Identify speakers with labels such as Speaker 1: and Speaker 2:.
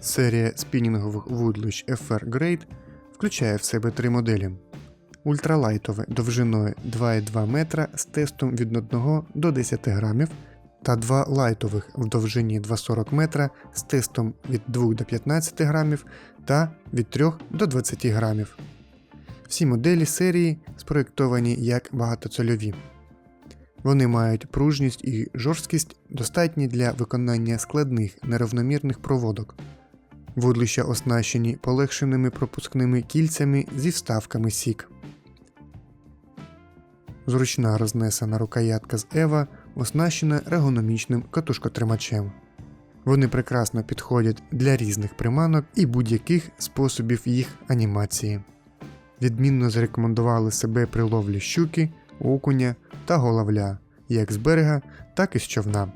Speaker 1: Серія спінінгових вудлищ FR Grade включає в себе три моделі: ультралайтове довжиною 2,2 метра з тестом від 1 до 10 грамів, та два лайтових в довжині 2,40 метра з тестом від 2 до 15 грамів та від 3 до 20 грамів. Всі моделі серії спроєктовані як багатоцільові. Вони мають пружність і жорсткість достатні для виконання складних нерівномірних проводок. Вудлища оснащені полегшеними пропускними кільцями зі вставками сік. Зручна рознесена рукоятка з Ева оснащена ергономічним катушкотримачем. Вони прекрасно підходять для різних приманок і будь-яких способів їх анімації. Відмінно зарекомендували себе при ловлі щуки, окуня та головля як з берега, так і з човна.